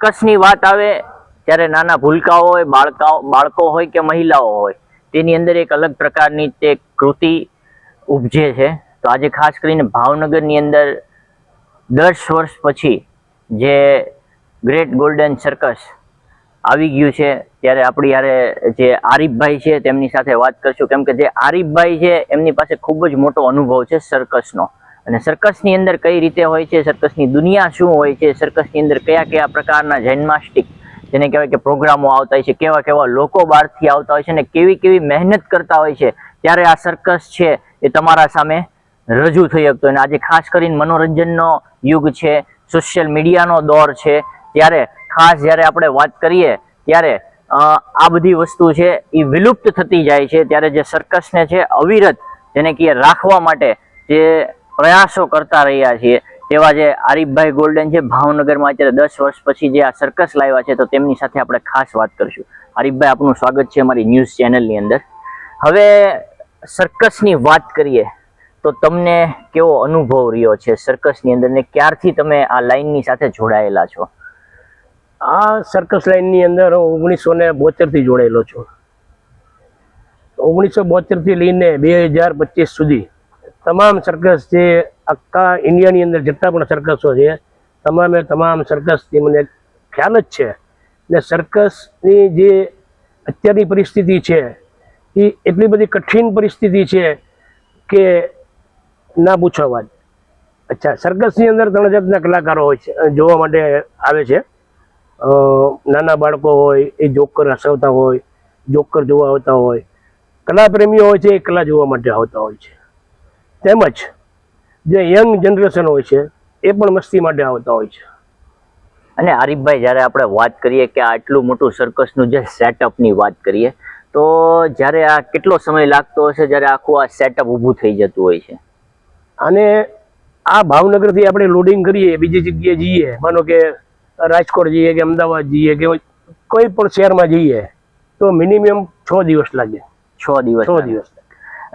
સર્કસની વાત આવે ત્યારે નાના ભૂલકાઓ હોય, બાળકાઓ બાળકો હોય કે મહિલાઓ હોય, તેની અંદર એક અલગ પ્રકારની તે કૃતિ ઉપજે છે. તો આજે ખાસ કરીને ભાવનગરની અંદર દસ વર્ષ પછી જે ગ્રેટ ગોલ્ડન સર્કસ આવી ગયું છે, ત્યારે આપણી યારે જે આરીફભાઈ છે તેમની સાથે વાત કરશું. કેમ કે જે આરીફભાઈ છે, એમની પાસે ખૂબ જ મોટો અનુભવ છે સર્કસનો અને સર્કસની અંદર કઈ રીતે હોય છે સર્કસની દુનિયા શું હોય છે સર્કસની અંદર કયા કયા પ્રકારના જન્માષ્ટિક જેને કહેવાય કે પ્રોગ્રામો આવતા હોય છે, કેવા કેવા લોકો બહારથી આવતા હોય છે અને કેવી કેવી મહેનત કરતા હોય છે, ત્યારે આ સર્કસ છે એ તમારા સામે રજૂ થઈ શકતો અને આજે ખાસ કરીને મનોરંજનનો યુગ છે સોશિયલ મીડિયાનો દોર છે, ત્યારે ખાસ જ્યારે આપણે વાત કરીએ, ત્યારે આ બધી વસ્તુ છે એ વિલુપ્ત થતી જાય છે. ત્યારે જે સર્કસને છે, અવિરત જેને કહીએ રાખવા માટે જે પ્રયાસો કરતા રહ્યા છીએ. તેવા જે આરીફભાઈ ગોલ્ડન છે, ભાવનગરમાં અત્યારે દસ વર્ષ પછી જે આ સર્કસ લાવ્યા છે, તો તેમની સાથે આપણે ખાસ વાત કરીશું. આરીફભાઈ, આપનું સ્વાગત છે અમારી ન્યૂઝ ચેનલની અંદર. હવે સર્કસની વાત કરીએ, તો તમને કેવો અનુભવ રહ્યો છે સર્કસની અંદર ને ક્યારથી તમે આ લાઈનની સાથે જોડાયેલા છો? આ સર્કસ લાઈનની અંદર ઓગણીસો ને બોતેરથી જોડાયેલો છું. ઓગણીસો બોતેરથી લઈને બે હજાર પચીસ સુધી તમામ સર્કસ જે આખા ઇન્ડિયાની અંદર જેટલા પણ સર્કસો છે, તમામે તમામ સર્કસથી મને ખ્યાલ જ છે. ને સર્કસની જે અત્યારની પરિસ્થિતિ છે, એ એટલી બધી કઠિન પરિસ્થિતિ છે કે ના પૂછો વાત. અચ્છા સર્કસની અંદર ત્રણ જાતના કલાકારો હોય છે જોવા માટે આવે છે. નાના બાળકો હોય, એ જોકર હસાવતા હોય, જોકર જોવા આવતા હોય કલા પ્રેમીઓ હોય છે, એ કલા જોવા માટે આવતા હોય છે. તેમજ જે યંગ જનરેશન હોય છે એ પણ મસ્તી માટે આવતા હોય છે. અને આરીફભાઈ જ્યારે આપણે વાત કરીએ કે આટલું મોટું સર્કસનું જે સેટઅપની વાત કરીએ તો જ્યારે આ કેટલો સમય લાગતો હશે જ્યારે આખું આ સેટઅપ ઊભું થઈ જતું હોય છે? અને આ ભાવનગરથી આપણે લોડિંગ કરીએ બીજી જગ્યાએ જઈએ માનો કે રાજકોટ જઈએ કે અમદાવાદ જઈએ કે કોઈ પણ શહેરમાં જઈએ તો મિનિમમ છ દિવસ લાગે. છ દિવસ છ દિવસ.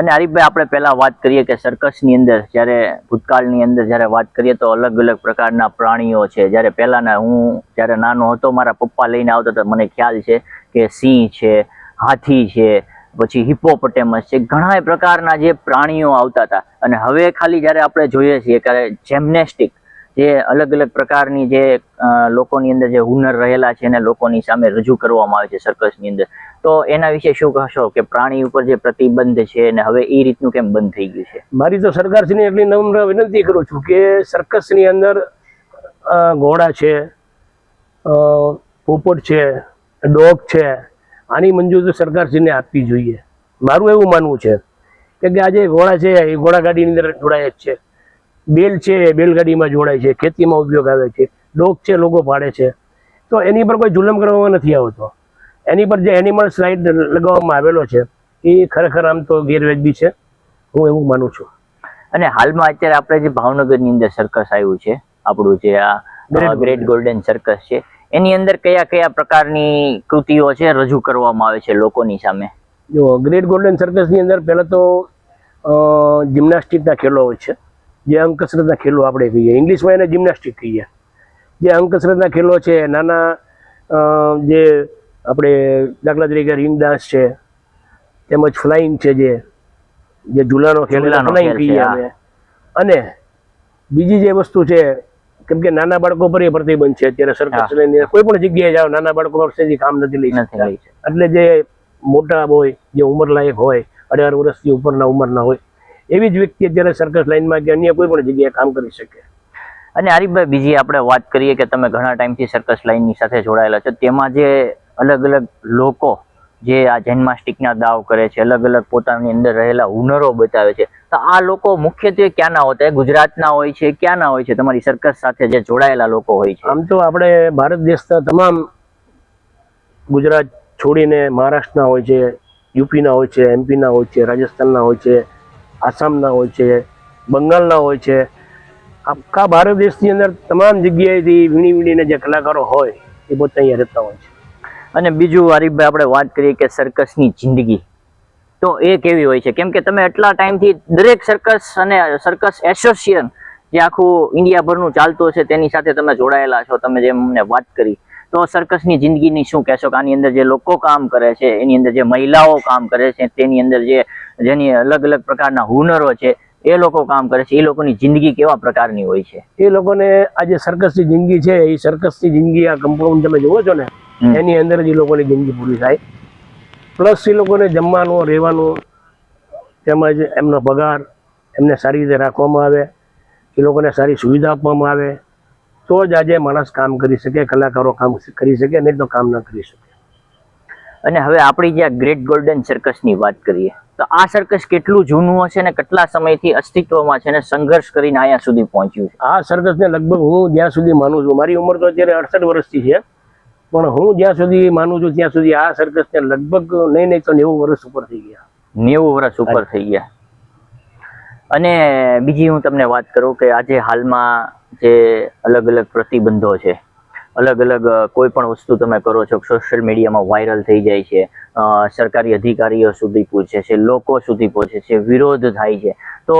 અને હરીફભાઈ, આપણે પહેલાં વાત કરીએ કે સર્કસની અંદર, જ્યારે ભૂતકાળની અંદર જ્યારે વાત કરીએ તો અલગ અલગ પ્રકારના પ્રાણીઓ છે. જ્યારે પહેલાંના હું જ્યારે નાનો હતો, મારા પપ્પા લઈને આવતો તો મને ખ્યાલ છે કે સિંહ છે, હાથી છે, પછી હિપોપટેમસ છે ઘણા પ્રકારના જે પ્રાણીઓ આવતા હતા. અને હવે ખાલી જ્યારે આપણે જોઈએ છીએ કે જેમનેસ્ટિક જે અલગ અલગ પ્રકારની જે લોકોની અંદર જે હુનર રહેલા છે એને લોકોની સામે રજૂ કરવામાં આવે છે સર્કસની અંદર. તો એના વિશે શું કહેશો? કે પ્રાણી ઉપર જે પ્રતિબંધ છે અને હવે એ રીતનું કેમ બંધ થઈ ગયું છે? મારી તો સરકારશ્રીને એટલી નમ્ર વિનંતી કરું છું કે સર્કસની અંદર ઘોડા છે પોપટ છે, ડોગ છે, આની મંજૂરી સરકારશ્રીને આપવી જોઈએ. મારું એવું માનવું છે કે આજે ઘોડા છે, એ ઘોડા ગાડીની અંદર જોડાય જ છે. બેલ છે બેલગાડીમાં જોડાય છે ખેતીમાં ઉપયોગ આવે છે ડોગ છે લોકો પાડે છે. તો એની પર કોઈ જુલમ કરવામાં નથી આવતો. એની પર જે એનિમલ સ્લાઇડ લગાવવામાં આવેલો છે એ ખરેખર આમ તો ગેરવાજબી છે. હું એવું માનું છું. અને હાલમાં અત્યારે આપણે જે ભાવનગરની અંદર સર્કસ આવ્યું છે આપણું જે આ ગ્રેટ ગોલ્ડન સર્કસ છે એની અંદર કયા કયા પ્રકારની કૃતિઓ છે રજૂ કરવામાં આવે છે લોકોની સામે? જો ગ્રેટ ગોલ્ડન સર્કસની અંદર પહેલાં તો જિમ્નાસ્ટિકના ખેલો હોય છે. જે અંક કસરતના ખેલો આપણે કહીએ ઇંગ્લિશમાં એને જિમ્નાસ્ટિક કહીએ. જે અંક કસરતના ખેલો છે નાના જે આપણે દાખલા તરીકે રિંગ ડાન્સ છે તેમજ ફ્લાઇંગ છે જે જે ઝૂલાનો ખેલ ફ્લાઇંગ કહીએ અમે. અને બીજી જે વસ્તુ છે કેમ કે નાના બાળકો પર એ પ્રતિબંધ છે અત્યારે સરકાર. કોઈ પણ જગ્યાએ જાઓ નાના બાળકો પર કામ નથી લઈ શકાય લઈ શકતા. એટલે જે મોટા હોય જે ઉંમરલાયક હોય અઢાર વર્ષથી ઉપરના ઉંમરના હોય એવી જ વ્યક્તિ અત્યારે સર્કસ લાઈનમાં કે અન્ય કોઈ પણ જગ્યાએ કામ કરી શકે. અને આરીફભાઈ બીજી આપણે વાત કરીએ કે તમે ઘણા ટાઈમથી સર્કસ લાઈનની સાથે જોડાયેલા છો તેમાં જે અલગ અલગ લોકો જે આ જન્માષ્ટિકના દાવ કરે છે અલગ અલગ પોતાની અંદર રહેલા હુનરો બતાવે છે તો આ લોકો મુખ્યત્વે ક્યાંના હોતા? હોય ગુજરાતના હોય છે ક્યાંના હોય છે? તમારી સર્કસ સાથે જે જોડાયેલા લોકો હોય છે? આમ તો આપણે ભારત દેશના તમામ ગુજરાત છોડીને મહારાષ્ટ્રના હોય છે યુપીના હોય છે એમપીના હોય છે રાજસ્થાનના હોય છે આસામના હોય છે, બંગાળના હોય છે. આખા ભારત દેશની અંદર તમામ જગ્યાએથી વીણી વીણીને જે કલાકારો હોય એ પોતે અહીંયા રહેતા હોય છે. અને બીજું હરીફભાઈ, આપણે વાત કરીએ કે સર્કસની જિંદગી. તો એ કેવી હોય છે? કેમ કે તમે એટલા ટાઈમથી દરેક સર્કસ અને સર્કસ એસોસિએશન જે આખું ઇન્ડિયાભરનું ચાલતું હશે તેની સાથે તમે જોડાયેલા છો, તમે જેમ અમને વાત કરી. તો સર્કસની જિંદગીની શું કહેશો કે આની અંદર જે લોકો કામ કરે છે, એની અંદર જે મહિલાઓ કામ કરે છે, તેની અંદર જે જેની અલગ અલગ પ્રકારના હુનરો છે એ લોકો કામ કરે છે. એ લોકોની જિંદગી કેવા પ્રકારની હોય છે? એ લોકોને આ જે સર્કસની જિંદગી છે એ સર્કસની જિંદગી આ કમ્પાઉન્ડ તમે જુઓ છો ને એની અંદર જ એ લોકોની જિંદગી પૂરી થાય. પ્લસ એ લોકોને જમવાનું રહેવાનું તેમજ એમનો પગાર એમને સારી રીતે રાખવામાં આવે એ લોકોને સારી સુવિધા આપવામાં આવે તો જ આજે માણસ કામ કરી શકે કલાકારો કામ કરી શકે નહીં તો કામ ન કરી શકે. અને હવે આપણી જે ગ્રેટ ગોલ્ડન સર્કસની વાત કરીએ તો આ સર્કસ કેટલું જૂનું હશે ને કેટલા સમયથી અસ્તિત્વમાં છે ને સંઘર્ષ કરીને અહીંયા સુધી પહોંચ્યું છે? આ સર્કસને લગભગ હું જ્યાં સુધી માનું છું મારી ઉંમર તો અત્યારે અડસઠ વર્ષથી છે પણ હું જ્યાં સુધી માનું છું ત્યાં સુધી આ સર્કસને લગભગ નહીં નહીં તો નેવું વર્ષ ઉપર થઈ ગયા. નેવું વર્ષ ઉપર થઈ ગયા. અને બીજી હું તમને વાત કરું કે આજે હાલમાં જે અલગ અલગ પ્રતિબંધો છે અલગ અલગ કોઈ પણ વસ્તુ તમે કરો છો સોશિયલ મીડિયામાં વાયરલ થઈ જાય છે સરકારી અધિકારીઓ સુધી પહોંચે છે લોકો સુધી પહોંચે છે વિરોધ થાય છે. તો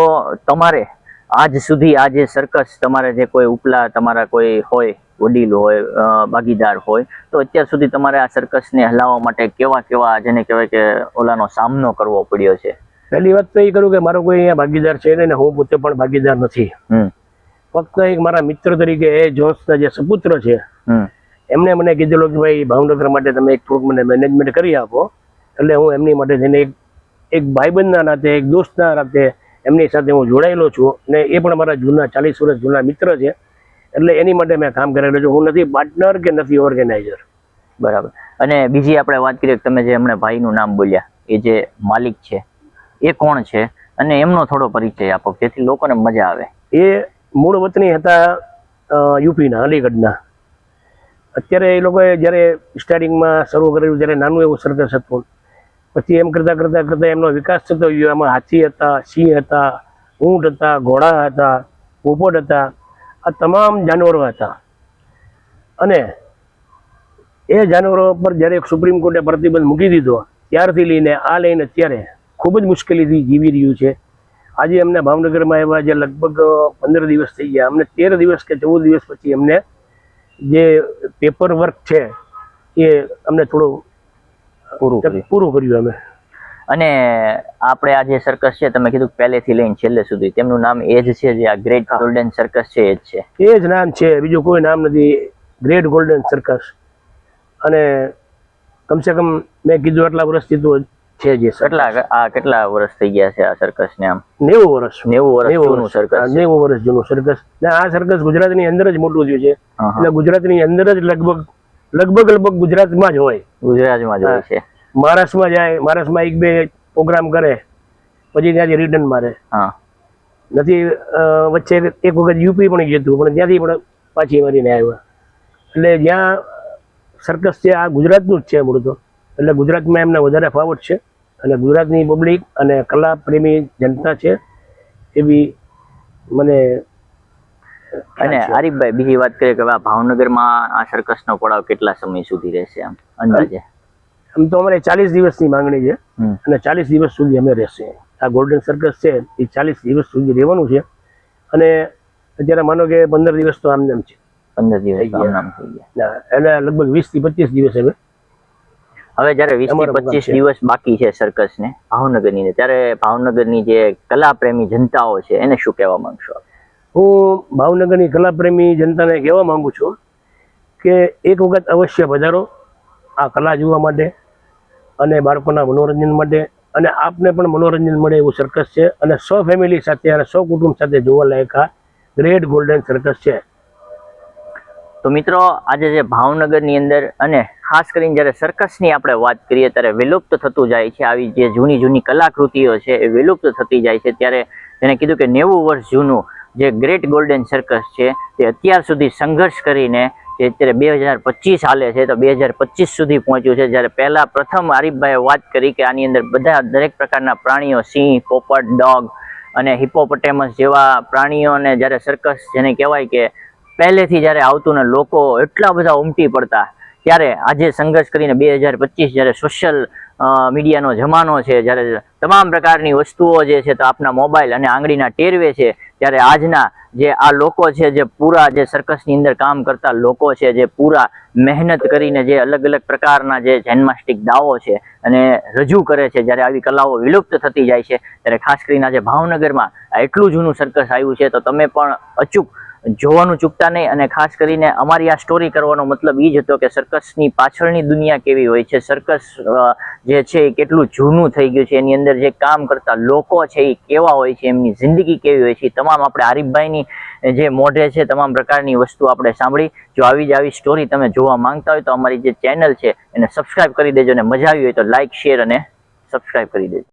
તમારે આજ સુધી આ જે સર્કસ તમારે જે કોઈ ઉપલા તમારા કોઈ હોય વડીલ હોય ભાગીદાર હોય તો અત્યાર સુધી તમારે આ સર્કસને હલાવવા માટે કેવા કેવા જેને કહેવાય કે ઓલાનો સામનો કરવો પડ્યો છે? પહેલી વાત તો એ કરું કે મારો કોઈ અહીંયા ભાગીદાર છે નહીં ને હું પોતે પણ ભાગીદાર નથી. હમ. ફક્ત એક મારા મિત્ર તરીકે એ જોન્સના જે સપુત્ર છે એમણે મને કીધેલું કે ભાઈ ભાવનગર માટે તમે એક થોડુંક મને મેનેજમેન્ટ કરી આપો. એટલે હું એમની માટે થઈને એક એક ભાઈબંધના નાતે એક દોસ્તના નાતે એમની સાથે હું જોડાયેલો છું ને એ પણ મારા જૂના ચાલીસ વર્ષ જૂના મિત્ર છે. એટલે એની માટે મેં કામ કરેલું છું. હું નથી પાર્ટનર કે નથી ઓર્ગેનાઇઝર બરાબર. અને બીજી આપણે વાત કરીએ કે તમે જે હમણાં ભાઈનું નામ બોલ્યા એ જે માલિક છે એ કોણ છે? અને એમનો થોડો પરિચય આપો જેથી લોકોને મજા આવે. એ મૂળ વતની હતા યુપીના, અલીગઢના. અત્યારે એ લોકોએ જ્યારે સ્ટાર્ટિંગમાં શરૂ કરેલું, જ્યારે નાનું એવું સર્કસ હતું, પછી એમ કરતાં કરતાં કરતાં એમનો વિકાસ થતો ગયો. એમાં હાથી હતા, સિંહ હતા, ઊંટ હતા, ઘોડા હતા, પોપટ હતા, આ તમામ જાનવરો હતા. અને એ જાનવરો પર જ્યારે સુપ્રીમ કોર્ટે પ્રતિબંધ મૂકી દીધો, ત્યારથી લઈને આ લઈને અત્યારે ખૂબ જ મુશ્કેલીથી જીવી રહ્યું છે. આજે અમને ભાવનગરમાં આવ્યા જે લગભગ પંદર દિવસ થઈ ગયા. અમને તેર દિવસ કે ચૌદ દિવસ પછી અમને જે પેપર વર્ક છે એ અમને થોડું પૂરું કર્યું. પૂરું કર્યું અમે. અને આપણે આ જે સર્કસ છે તમે કીધું કે પહેલેથી લઈને છેલ્લે સુધી તેમનું નામ એ જ છે જે આ ગ્રેટ ગોલ્ડન સર્કસ છે એ જ છે. એ જ નામ છે બીજું કોઈ નામ નથી. ગ્રેટ ગોલ્ડન સર્કસ અને કમસે કમ મેં કીધું આટલા વર્ષથી તો છે જે કેટલા આ કેટલા વર્ષ થઈ ગયા છે આ સર્કસ ને આમ? નેવું વર્ષ. નેવું વર્ષ જૂનું સર્કસ નેવું વર્ષ જૂનું સર્કસ ને આ સર્કસ ગુજરાતની અંદર જ મોટું થયું છે. એટલે ગુજરાતની અંદર જ લગભગ લગભગ લગભગ ગુજરાતમાં જ હોય. ગુજરાતમાં જ હોય છે. મહારાષ્ટ્રમાં જાય મહારાષ્ટ્રમાં એક બે પ્રોગ્રામ કરે પછી ત્યાંથી રિટર્ન મારે. હા. નથી વચ્ચે એક વખત યુપી પણ ગયું હતું પણ ત્યાંથી પણ પાછી મારીને આવ્યા. એટલે જ્યાં સર્કસ છે આ ગુજરાતનું જ છે મૂળ તો. એટલે ગુજરાતમાં એમને વધારે ફાવટ છે. અને ગુજરાતની પબ્લિક અને કલા પ્રેમી જનતા છે એવી મને અને આરીફભાઈ બીજી વાત કરીએ કે ભાવનગરમાં આ સર્કસનો પડાવ કેટલા સમય સુધી રહેશે આમ અંદાજે? આમ તો અમારે ચાલીસ દિવસની માંગણી છે અને ચાલીસ દિવસ સુધી અમે રહેશે. આ ગોલ્ડન સર્કસ છે એ ચાલીસ દિવસ સુધી રહેવાનું છે અને અત્યારે માનો કે પંદર દિવસ તો આમને આમ છે. પંદર દિવસ નામ એટલે લગભગ વીસથી પચીસ દિવસ અમે હવે જ્યારે વીસથી પચીસ દિવસ બાકી છે સર્કસ ને ભાવનગરની ની ત્યારે ભાવનગરની જે કલા પ્રેમી જનતાઓ છે એને શું કહેવા માંગશો? હું ભાવનગરની કલાપ્રેમી જનતાને કહેવા માંગુ છું કે એક વખત અવશ્ય પધારો આ કલા જોવા માટે અને બાળકોના મનોરંજન માટે. અને આપને પણ મનોરંજન મળે એવું સર્કસ છે. અને સો ફેમિલી સાથે અને સો કુટુંબ સાથે જોવાલાયક આ ગ્રેટ ગોલ્ડન સર્કસ છે. તો મિત્રો, આજે જે ભાવનગરની અંદર અને ખાસ કરીને જ્યારે સર્કસની આપણે વાત કરીએ ત્યારે વિલુપ્ત થતું જાય છે આવી જે જૂની જૂની કલાકૃતિઓ છે એ વિલુપ્ત થતી જાય છે. ત્યારે જેને કીધું કે નેવું વર્ષ જૂનું જે ગ્રેટ ગોલ્ડન સર્કસ છે તે અત્યાર સુધી સંઘર્ષ કરીને જે અત્યારે બે હજાર પચીસ હાલે છે, તો બે હજાર પચીસ સુધી પહોંચ્યું છે. જ્યારે પહેલાં પ્રથમ આરીફભાઈએ વાત કરી કે આની અંદર બધા દરેક પ્રકારના પ્રાણીઓ, સિંહ, પોપટ, ડોગ અને હિપોપટેમસ જેવા પ્રાણીઓને જ્યારે સર્કસ જેને કહેવાય કે પહેલેથી જ્યારે આવતું ને લોકો એટલા બધા ઉમટી પડતા, ત્યારે આજે સંઘર્ષ કરીને બે હજાર પચીસ જ્યારે સોશિયલ મીડિયાનો જમાનો છે, જ્યારે તમામ પ્રકારની વસ્તુઓ જે છે તો આપના મોબાઈલ અને આંગળીના ટેરવે છે, ત્યારે આજના જે આ લોકો છે, જે પૂરા જે સર્કસની અંદર કામ કરતા લોકો છે, જે પૂરા મહેનત કરીને જે અલગ અલગ પ્રકારના જે જન્માષ્ટિક દાવો છે અને રજૂ કરે છે, જ્યારે આવી કલાઓ વિલુપ્ત થતી જાય છે, ત્યારે ખાસ કરીને આજે ભાવનગરમાં એટલું જૂનું સર્કસ આવ્યું છે, તો તમે પણ અચૂક જોવાનું ચૂકતા નહીં અને ખાસ કરીને અમારી આ સ્ટોરી કરવાનો મતલબ એ જ હતો કે સર્કસની પાછળની દુનિયા કેવી હોય છે? સર્કસ જે છે એ કેટલું જૂનું થઈ ગયું છે? એની અંદર જે કામ કરતા લોકો છે એ કેવા હોય છે? એમની જિંદગી કેવી હોય છે? તમામ આપણે આરીફભાઈની જે મોઢે છે તમામ પ્રકારની વસ્તુ આપણે સાંભળી. જો આવી જ આવી સ્ટોરી તમે જોવા માંગતા હોય તો અમારી જે ચેનલ છે એને સબસ્ક્રાઈબ કરી દેજો અને મજા આવી હોય તો લાઇક શેર અને સબસ્ક્રાઈબ કરી દેજો.